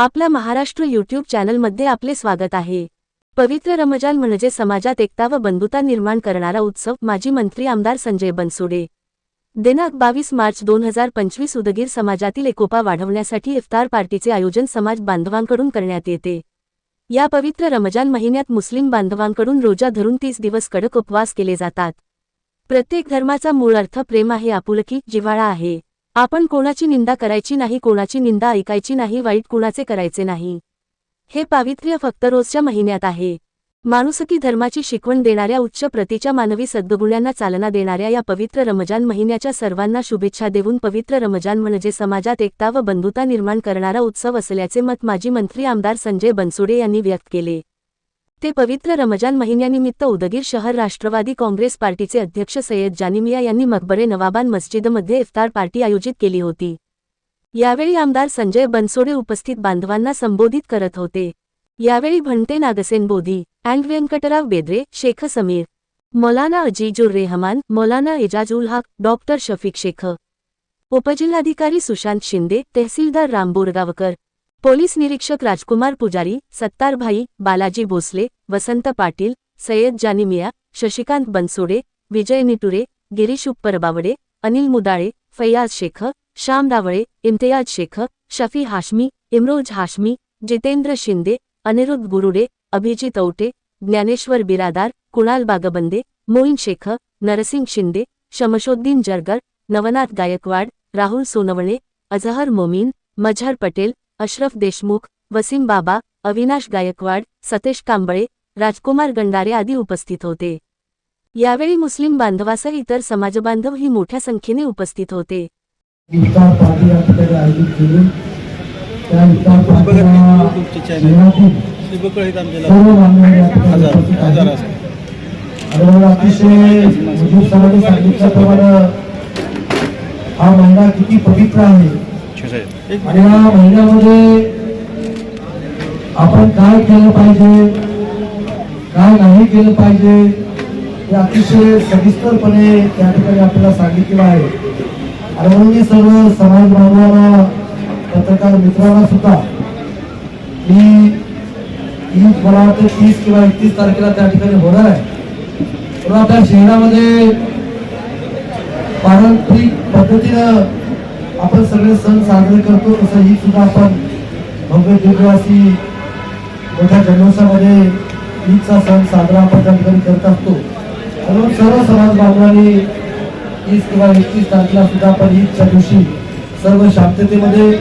आपल्या महाराष्ट्र यूट्यूब चॅनलमध्ये आपले स्वागत आहे. पवित्र रमजान म्हणजे समाजात एकता व बंधुता निर्माण करणारा उत्सव माजी मंत्री आमदार संजय बनसोडे. दिनांक बावीस मार्च दोन हजार पंचवीस उदगीर समाजातील एकोपा वाढवण्यासाठी इफ्तार पार्टीचे आयोजन समाज बांधवांकडून करण्यात येते. या पवित्र रमजान महिन्यात मुस्लिम बांधवांकडून रोजा धरून तीस दिवस कडक उपवास केले जातात. प्रत्येक धर्माचा मूळ अर्थ प्रेम आहे आपुलकी जिव्हाळा आहे. आपण कोणाची निंदा करायची नाही कोणाची निंदा ऐकायची नाही वाईट कुणाचे करायचे नाही. हे पावित्र्य फक्त रोजच्या महिन्यात आहे. माणुसकी धर्माची शिकवण देणाऱ्या उच्च प्रतीच्या मानवी सद्गुण्यांना चालना देणाऱ्या या पवित्र रमजान महिन्याच्या सर्वांना शुभेच्छा देऊन पवित्र रमजान म्हणजे समाजात एकता व बंधुता निर्माण करणारा उत्सव असल्याचे मत माजी मंत्री आमदार संजय बनसुडे यांनी व्यक्त केले. ते पवित्र रमजान महिन्यानिमित्त उदगीर शहर राष्ट्रवादी काँग्रेस पार्टीचे अध्यक्ष सय्यद जानिमिया यांनी मकबरे नवाबान मस्जिदमध्ये इफ्तार पार्टी आयोजित केली होती. यावेळी आमदार संजय बनसोडे उपस्थित बांधवांना संबोधित करत होते. यावेळी Bhante Nagsen Bodhi and Vyankatrao Bedre Shaikh Sameer Maulana Azizur Rehman Maulana Ejazul Haq doctor Shafiq Shaikh उपजिल्हाधिकारी सुशांत शिंदे तहसीलदार राम बोरगावकर पोलीस निरीक्षक राजकुमार पुजारी सत्तारभाई बालाजी भोसले वसंत पाटील सय्यद जानिमिया शशिकांत बनसोडे विजय निटुरे गिरीश उपरबावडे अनिल मुदाळे फैयाज शेख श्याम रावळे इम्तियाज शेख शफी हाशमी इम्रोज हाशमी जितेंद्र शिंदे अनिरुद्ध गुरुडे अभिजित औटे ज्ञानेश्वर बिरादार कुणाल बागबंदे मोईन शेख नरसिंग शिंदे शमशोद्दीन जरगर नवनाथ गायकवाड राहुल सोनवणे अझहर मोमीन मझहर पटेल अशरफ देशमुख वसीम बाबा अविनाश गायकवाड सतेश कांबळे राजकुमार गंडारे आदी उपस्थित होते यावेळी मुस्लिम बांधवासह इतर समाजबांधवही मोठ्या संख्येने उपस्थित होते हा महिना किती पवित्र आहे आणि या महिन्यामध्ये आपण काय केलं पाहिजे काय नाही केलं पाहिजे हे अतिशय सविस्तरपणे त्या ठिकाणी आपल्याला सांगितलं आहे. आणि म्हणून मी सर्व समाज बांधवांना पत्रकार मित्रांना सुद्धा मी ईद मला वाटतं तीस किंवा एकतीस तारखेला त्या ठिकाणी होणार आहे. पण आपल्या शहरामध्ये पारंपरिक पद्धतीनं आपण सगळे सण साजरे करतो तसं ही सुद्धा आपण भव्य दिव्यवासी मोठ्या जल्लोषामध्ये ईदचा सण साजरा आपण त्या ठिकाणी करत असतो. म्हणून सर्व समाज बांधवांनी तीस किंवा एकतीस तारखेला सुद्धा आपण ईदच्या दिवशी सर्व शांततेमध्ये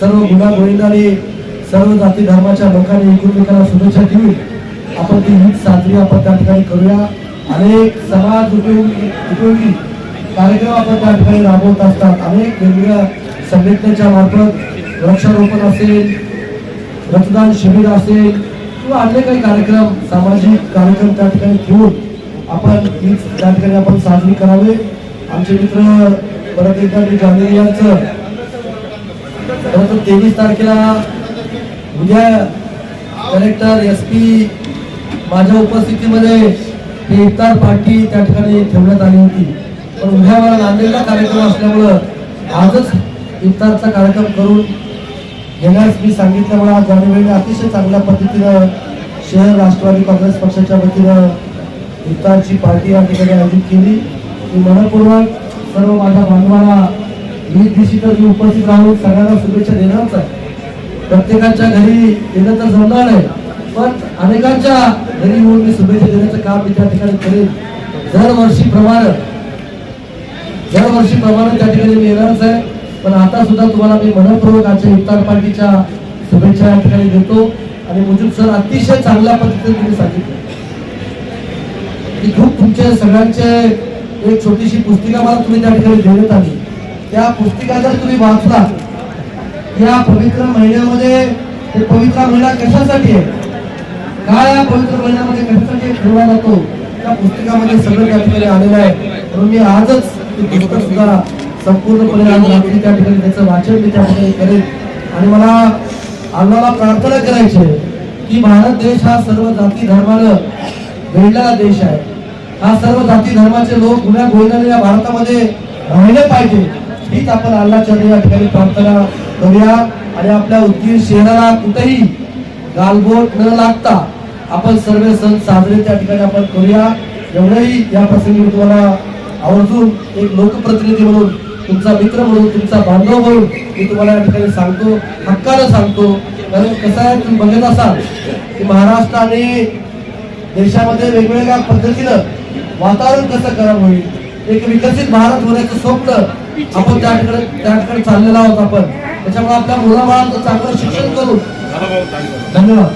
सर्व गुन्हा सर्व जाती धर्माच्या लोकांनी एकमेकांना शुभेच्छा देऊन आपण ती ईद साजरी आपण त्या ठिकाणी करूया. अनेक समाज उपयोगी उपयोगी कार्यक्रम आपण त्या ठिकाणी राबवत असतात. अनेक वेगवेगळ्या संघटनेच्या मार्फत वृक्षारोपण असेल रक्तदान शिबिर असेल किंवा अन्य काही कार्यक्रम सामाजिक कार्यक्रम त्या ठिकाणी घेऊन आपण ईद त्या ठिकाणी आपण साजरी करावे. आमचे मित्र परत एकदा मी गांधी यांचं. परंतु तेवीस तारखेला उद्या कलेक्टर एस पी माझ्या उपस्थितीमध्ये ही इफ्तार पार्टी त्या ठिकाणी ठेवण्यात आली होती. पण उद्या मला नांदेडला कार्यक्रम असल्यामुळं आजच इफ्तारचा कार्यक्रम करून घेण्यास मी सांगितल्यामुळे आज जानेवारीने अतिशय चांगल्या पद्धतीनं शहर राष्ट्रवादी काँग्रेस पक्षाच्या वतीनं इफ्तारची पार्टी या ठिकाणी आयोजित केली. मी मनपूर्वक सर्व माझ्या बांधवांना ईद दिवशी तर मी उपस्थित राहून सगळ्यांना शुभेच्छा देणारच आहे. प्रत्येकाच्या घरी येणं तर जमणार नाही पण अनेकांच्या घरी येऊन मी शुभेच्छा देण्याचं काम मी त्या ठिकाणी करेन. दरवर्षीप्रमाणे दरवर्षीप्रमाणे त्या ठिकाणी मी येणारच आहे. पण आता सुद्धा तुम्हाला मी मनपूर्वक आजच्या इफ्तार पार्टीच्या शुभेच्छा या ठिकाणी देतो. आणि मुजूब सर अतिशय चांगल्या पद्धतीने तुम्ही सांगितलं. की खूप तुमचे सगळ्यांचे एक छोटीशी पुस्तिका मला तुम्ही त्या ठिकाणी देण्यात आली. त्या पुस्तिका जर तुम्ही वाचला या पवित्र महिन्यामध्ये हे पवित्र महिना कशासाठी आहे? काय या पवित्र महिन्यामध्ये कशासाठी ठेवला जातो त्या पुस्तकामध्ये सगळं त्या ठिकाणी आलेलं आहे. म्हणून मी आजच ते पुस्तक सुद्धा संपूर्णपणे आज रात्री त्या ठिकाणी त्याचं वाचन मी त्या ठिकाणी करेन. आणि मला अल्लाला प्रार्थना करायची आहे की भारत देश हा सर्व जाती धर्मानं घडलेला देश आहे. हा सर्व जाती धर्माचे लोक गुण्या गोविंदाने या भारतामध्ये राहिले पाहिजे. हीच आपण अल्लाच्या या ठिकाणी प्रार्थना करूया. आणि आपल्या उदगीर शहराला कुठेही गालबोट न लागता आपण सर्व सण साजरे त्या ठिकाणी आपण करूया. एवढंही या प्रसंगी तुम्हाला आवर्जून एक लोकप्रतिनिधी म्हणून तुमचा मित्र म्हणून तुमचा बांधव म्हणून मी तुम्हाला या ठिकाणी सांगतो हक्कानं सांगतो. कारण कसं आहे तुम्ही बघत असाल की महाराष्ट्र आणि देशामध्ये वेगवेगळ्या पद्धतीनं वातावरण कसं खराब होईल एक विकसित भारत होण्याचं स्वप्न आपण त्या ठिकाणी त्या ठिकाणी चाललेलो आहोत आपण. त्याच्यामुळे आपल्या मुलाबाळांचं चांगलं शिक्षण करू धन्यवाद.